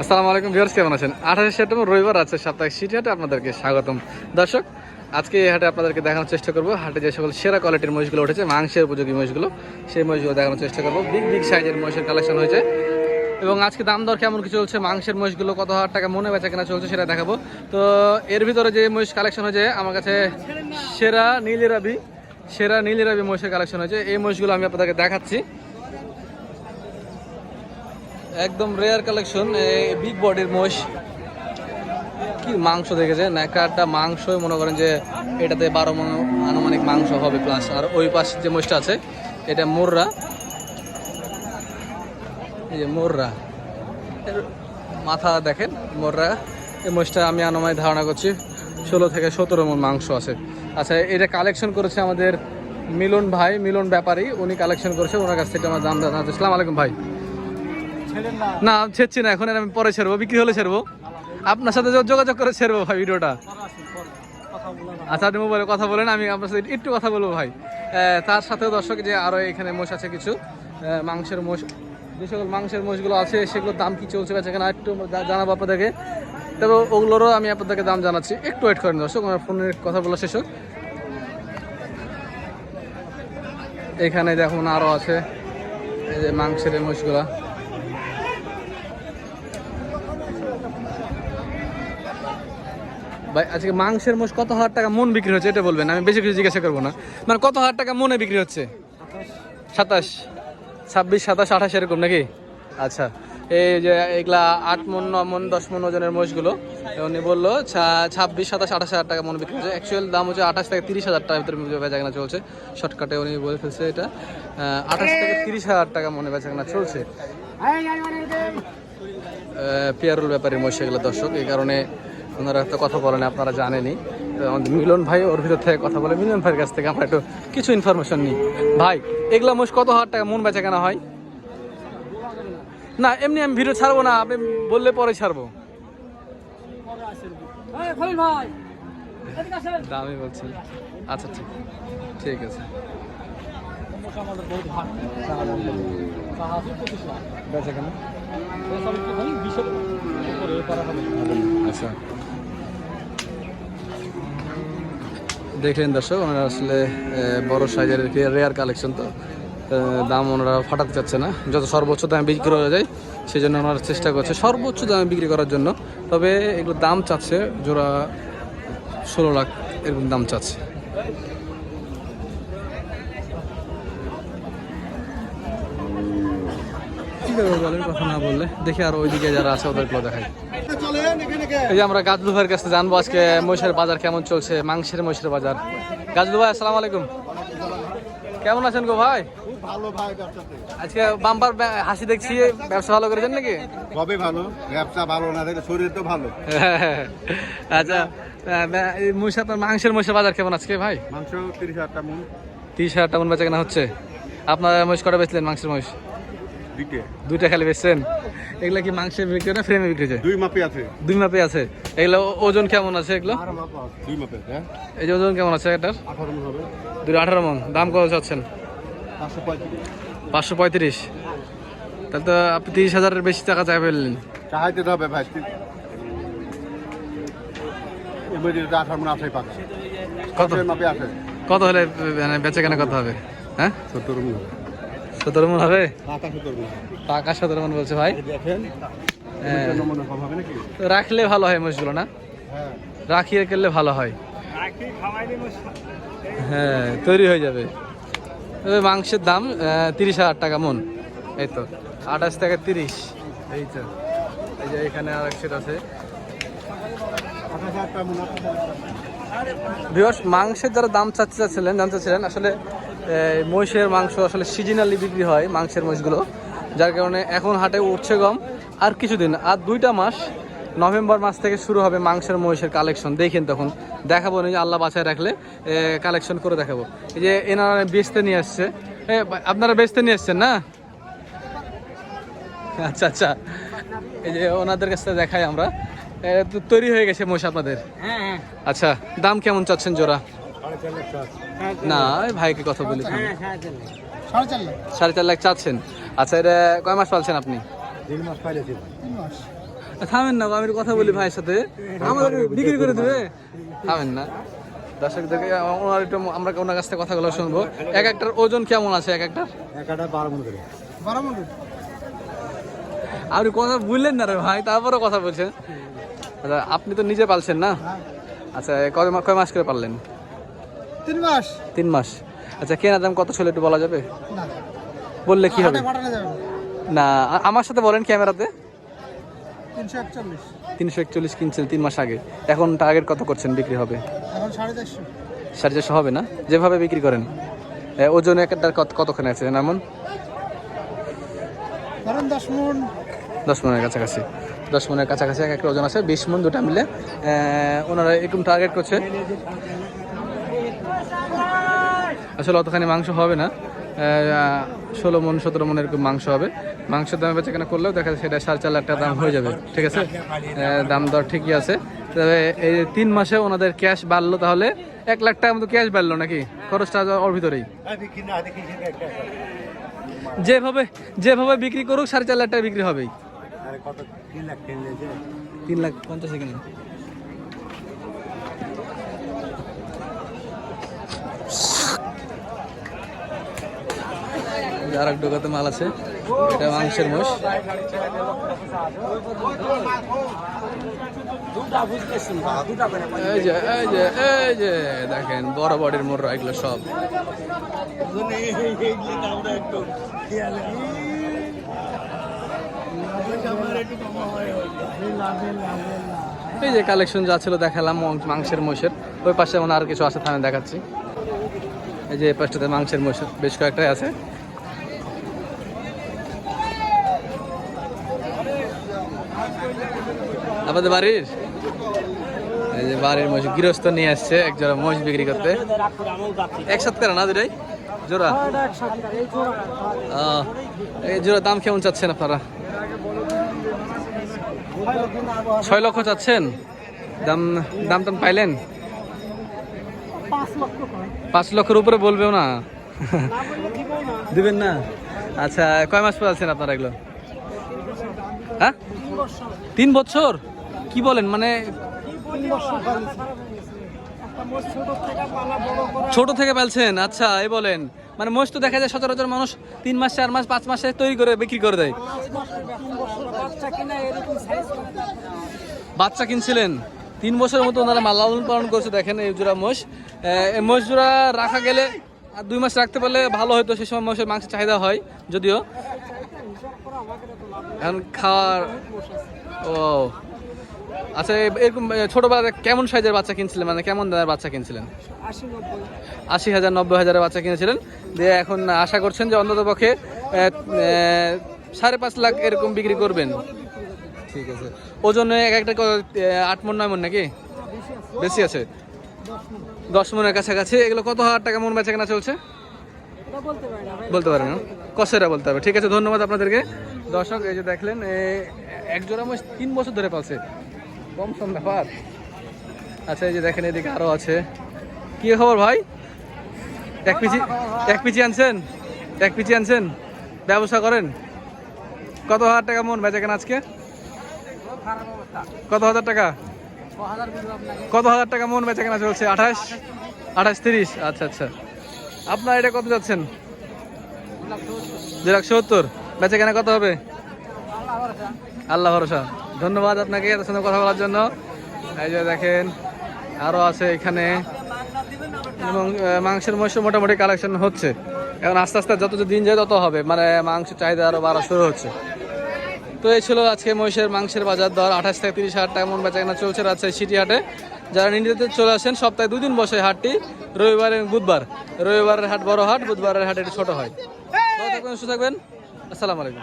আসসালামু আলাইকুম ভিউয়ার্স, কেমন আছেন? আঠাশে সেপ্টেম্বর, রবিবার আছে সাপ্তাহিক সিটি হাটে আপনাদেরকে স্বাগতম। দর্শক, আজকে এই হাটে আপনাদেরকে দেখানোর চেষ্টা করব। হাটে যে সকল সেরা কোয়ালিটির মহিষগুলো উঠেছে, মাংসের উপযোগী মহিষগুলো, সেই মহিষগুলো দেখানোর চেষ্টা করব। বিগ বিগ সাইজের মহিষের কালেকশন হয়েছে। এবং আজকে দাম দর কেমন কি চলছে, মাংসের মহিষগুলো কত হাজার টাকা মনে বেচা কেনা চলছে সেটা দেখাবো। তো এর ভিতরে যে মহিষ কালেকশন হয়েছে, আমার কাছে সেরা নীলিরাবি সেরা নীলিরাবি মহিষের কালেকশন হয়েছে। এই মহিষগুলো আমি আপনাদেরকে দেখাচ্ছি। একদম রেয়ার কালেকশন বিগ বডির মোষ। কি মাংস দেখেছেন? একটা একটা মাংসই মনে করেন যে এটাতে বারো মন আনুমানিক মাংস হবে প্লাস আর ওই পাশে যে মোষটা আছে, এটা মোররা। এই যে মোররা। এর মাথা দেখেন, মোররা। এই মোষটা আমি আনুমানিক ধারণা করছি ষোলো থেকে সতেরো মন মাংস আছে। আচ্ছা এটা কালেকশন করেছে আমাদের মিলন ভাই, মিলন ব্যাপারী। উনি কালেকশন করেছে, ওনার কাছ থেকে আমার দাম জানা আসসালামু আলাইকুম ভাই। না, ছেড়ছি না, এখন আমি পরে ছেড়বো, বিক্রি হলে ছেড়বো। আপনার সাথে যোগাযোগ করে ছেড়বো ভাই ভিডিওটা। আচ্ছা আপনি মোবাইলে কথা বলেন, আমি আপনার সাথে একটু কথা বলব ভাই। তার সাথে দর্শক, যে আরও এখানে মোষ আছে কিছু মাংসের মোষ, যে সকল মাংসের মোষগুলো আছে, সেগুলোর দাম কি চলছে বেচে কেনা একটু জানাব আপনাদেরকে। তবে ওগুলোরও আমি আপনাদেরকে দাম জানাচ্ছি, একটু ওয়েট করেন দর্শক, আমার ফোনের কথা বলা শেষ হোক। এখানে দেখুন আরও আছে, এই যে মাংসের মোষগুলা। ভাই, আজকে মাংসের মোষ কত হাজার টাকা মন বিক্রি হচ্ছে, এটা বলবেন, আমি বেশি কিছু জিজ্ঞাসা করব না। মানে কত হাজার টাকা মনে বিক্রি হচ্ছে? সাতাশ। ছাব্বিশ, সাতাশ, আঠাশ এরকম নাকি? আচ্ছা এই যে এগুলা আট মন, ন মন, দশ মন ওজনের মোষগুলো, উনি বলল ছাব্বিশ, সাতাশ, আঠাশ হাজার টাকা মন বিক্রি হচ্ছে। অ্যাকচুয়াল দাম হচ্ছে আঠাশ থেকে তিরিশ হাজার টাকার ভিতরে বেচাকেনা চলছে। শর্টকাটে উনি বলে ফেলছে এটা। আঠাশ থেকে তিরিশ হাজার টাকা মনে বেচাকেনা চলছে। পেয়ারুল ব্যাপারে মহিষ এগুলো দর্শক, এই কারণে ওনারা তো কথা বলেন আপনারা আমাদের মিলন ভাই ওর ভিতর থেকে কথা বলে মিলন ভাইয়ের কাছ থেকে আমরা একটু কিছু ইনফরমেশন নিই। ভাই এগুলা মোষ কত হাজার টাকা মন বেচা কেনা হয়? না এমনি আমি ভিডিও ছাড়বো না আপনি বললে পরে ছাড়বো। দামই বলছেন। আচ্ছা ঠিক ঠিক আছে। বেচা কেনা? আচ্ছা। দেখলেন দর্শক, ওনারা আসলে বড় সাইজের রেয়ার কালেকশন তো। দাম ওনারা ফাটাতে চাচ্ছে না। যত সর্বোচ্চ দামে বিক্রি করা যায় সেই জন্য ওনারা চেষ্টা করছে সর্বোচ্চ দামে বিক্রি করার জন্য। তবে এগুলো দাম চাচ্ছে, জোড়া ষোলো লাখ এরকম দাম চাচ্ছে। ঠিক বলেন কথা না বললে। দেখি আর ওইদিকে যারা আছে ওদেরগুলো দেখাই। এই যে আমরা গাজলু ভাইয়ের কাছে জানব আজকে মহিষের বাজার কেমন চলছে মাংসের মহিষের বাজার। গাজলু ভাই আসসালামু আলাইকুম। কেমন আছেন গো ভাই? ভালো ভাই আজকে বাম্পার হাসি দেখছি ব্যবসা ভালো করেছেন নাকি? কবে ভালো ব্যবসা ভালো না শরীর তো ভালো। আচ্ছা মহিষ আপনার মাংসের মহিষের বাজার কেমন আজকে ভাই? মাংস তিরিশ হাজার টাকা মন। তিরিশ হাজার টাকা বেচা কেনা হচ্ছে। আপনার মহিষ কটা বেচলেন মাংসের মহিষ? দুইটা খালি বেচছেন? এগুলা কি মাংসের বিক্রি না ফ্রেমে বিক্রি হচ্ছে দুই মাপে আছে। দুই মাপে আছে। এগুলো ওজন কেমন আছে এগুলো? দুই মাপে হ্যাঁ? এই যে ওজন কেমন আছে এটার? আঠারো মন হবে। দুটো আঠারো মন। দাম কত চাচ্ছেন? পাঁচশো পঁয়ত্রিশ। তাহলে তো আপনি তিরিশ হাজারের বেশি টাকা চাই ফেললেন। চাহাইতে তো হবে ভাই মন কত? দুই কত হলে মানে বেচে কেনা কত হবে? হ্যাঁ? সত্তর মন হবে। সতেরো মন হবে? টাকা টাকা সতেরো মন বলছে ভাই। হ্যাঁ। রাখলে ভালো হয় মোষগুলো না? হ্যাঁ। রাখিয়ে করলে ভালো হয়। হ্যাঁ তৈরি হয়ে যাবে। মাংসের দাম তিরিশ হাজার টাকা মন। এই তো আঠাশ থেকে তিরিশ। এই তো এই যে এখানে আর এক সেট আছে টাকা টাকা। মাংসের যারা দাম চাচ্ছে চাচ্ছিলেন জানতে চাচ্ছিলেন আসলে মহিষের মাংস আসলে সিজনালি বিক্রি হয় মাংসের মহিষগুলো যার কারণে এখন হাটে উঠছে গম। আর কিছুদিন আর দুইটা মাস নভেম্বর মাস থেকে শুরু হবে মাংসের মহিষের কালেকশন দেখেন তখন দেখাবো না যে আল্লাহ বাছায় রাখলে কালেকশন করে দেখাবো। এই যে এনারা বেচতে নিয়ে আসছে। আপনারা বেচতে নিয়ে আসছেন না? আচ্ছা আচ্ছা। এই যে ওনাদের কাছ দেখাই আমরা। তৈরি হয়ে গেছে মহিষ আপনাদের? আচ্ছা দাম কেমন চাচ্ছেন জোড়া? না ওই ভাইকে কথা বলি সাড়ে চার লাখ। চাচ্ছেন। আচ্ছা এটা কয় মাস পালছেন আপনি? থামেন না আমি কথা বলি ভাইয়ের সাথে। আমাদের বিক্রি করে দেবে। থামেন না। দর্শকদেরকে ওনার একটু আমরা ওনার কাছ থেকে কথাগুলো শুনব। এক একটার ওজন কেমন আছে এক একটার? একটা বারো মন করে। বারো মন আপনি কথা বললেন না রে ভাই তারপরে কথা বলছেন। আচ্ছা আপনি তো নিজে পালছেন না? আচ্ছা কয় মা- কয় মাস করে পারলেন তিন মাস। তিন মাস। আচ্ছা কেনা দাম কত ছিল একটু বলা যাবে? না বললে কি হবে? না। আমার সাথে বলেন ক্যামেরাতে। তিনশো একচল্লিশ। কিনছেন তিন মাস আগে। এখন টার্গেট কত করছেন বিক্রি হবে? এখন সাড়ে চারশো। হবে না? যেভাবে বিক্রি করেন। ওজন একটা কত কতখানি আছে এমন দশ মন। দশ মনের কাছাকাছি। দশ মনের কাছাকাছি এক একটা ওজন আছে বিশ মন দুটা মিলে। ওনারা এরকম টার্গেট করছে। আসলে অতখানি মাংস হবে না। ষোলো মন সতেরো মন এরকম মাংস হবে। মাংসের দামে বেচা কেনা করলেও দেখা যায় সেটা সাড়ে চার লাখ টাকা দাম হয়ে যাবে। ঠিক আছে? দাম দর ঠিকই আছে। তবে এই তিন মাসে ওনাদের ক্যাশ বাড়লো তাহলে এক লাখ টাকা মতো ক্যাশ বাড়লো নাকি? খরচটা ওর ভিতরেই। যেভাবে যেভাবে বিক্রি করুক সাড়ে চার লাখ টাকা বিক্রি হবেই। তিন লাখ পঞ্চাশ আর এক ডোকাতে মাল আছে। এটা মাংসের মোষ। এই যে এই যে এই যে, দেখেন, বড় বডির মোর এগুলো সব। এই যে কালেকশন যা ছিল দেখালাম মাংসের মোষের। ওই পাশে মনে আর কিছু আছে থামে দেখাচ্ছি। এই যে এই পাশটাতে মাংসের মোষ, বেশ কয়েকটাই আছে। আপনাদের বাড়ির? এই যে বাড়ির মোষ গৃহস্থ নিয়ে আসছে এক জোড়া মোষ বিক্রি করতে। একসাথে করে না দুটাই? জোড়া? এই জোড়া দাম কেমন চাচ্ছেন আপনারা? ছয় লক্ষ চাচ্ছেন? দাম দাম টাম পাইলেন? পাঁচ লক্ষের উপরে বলবেও না। দিবেন না? আচ্ছা কয় মাস পর আছেন আপনারা এগুলো? হ্যাঁ? তিন বছর? কি বলেন? মানে ছোট থেকে পালছেন? আচ্ছা এই বলেন। মানে মোষ তো দেখা যায় সচরাচর মানুষ তিন মাস, চার মাস, পাঁচ মাসে তৈরি করে, বিক্রি করে দেয়। বাচ্চা কিনছিলেন? তিন বছরের মতো ওনারা লালন পালন করছে, দেখেন এই জোড়া মোষ। এই মোষ জোড়া রাখা গেলে আর দুই মাস রাখতে পারলে ভালো হতো সেই সময় মোষের মাংসের চাহিদা হয়, যদিও। এখন খাওয়ার ও আচ্ছা এরকম ছোটবেলাতে কেমন সাইজের বাচ্চা কিনছিলেন? মানে কেমন দামের বাচ্চা কিনছিলেন? আশি হাজার, নব্বই হাজারের বাচ্চা কিনেছিলেন। দিয়ে এখন আশা করছেন যে অন্তত পক্ষে সাড়ে পাঁচ লাখ এরকম বিক্রি করবেন। ঠিক আছে। ওজনে এক একটা আট মন, নয় মন নাকি? বেশি আছে। দশ মনের কাছাকাছি। এগুলো কত হাজার টাকা মন বেচা কেনা চলছে? বলতে পারেন কষেরা বলতে হবে। ঠিক আছে, ধন্যবাদ আপনাদেরকে। দর্শক, এই যে দেখলেন এক জোড়া মাস তিন বছর ধরে পালছে। কম সম ব্যাপার। আচ্ছা এই যে দেখেন, এদিকে আরও আছে। কি খবর ভাই? এক পিচি এক পিচি আনছেন? এক পিচি আনছেন? ব্যবসা করেন? কত হাজার টাকা মন বেচা কেন আজকে? কত হাজার টাকা? কত হাজার টাকা মন বেচা কেনা চলছে? আঠাশ? আঠাশ তিরিশ? আচ্ছা আচ্ছা। আপনার এটা কত যাচ্ছেন? দু লাখ সত্তর বেচা কেনা কত হবে? আল্লাহ ভরসা। ধন্যবাদ আপনাকে এত সুন্দর কথা বলার জন্য। এই যে দেখেন আরও আছে এখানে। এবং মাংসের মহিষ মোটামুটি কালেকশন হচ্ছে। এখন আস্তে আস্তে যত দিন যায় তত হবে। মানে মাংসের চাহিদা আরও বাড়া শুরু হচ্ছে। তো এই ছিল আজকে মহিষের মাংসের বাজার দর। আঠাশ থেকে তিরিশ হাজার টাকা মন বেচা কেনা চলছে রাজশাহী সিটি হাটে। যারা নিন্দিতে চলে আসেন, সপ্তাহে দুদিন বসে হাটটি। রবিবার এবং বুধবার। রবিবারের হাট বড় হাট, বুধবারের হাট একটু ছোট হয়। সুস্থ থাকবেন। আসসালামু আলাইকুম।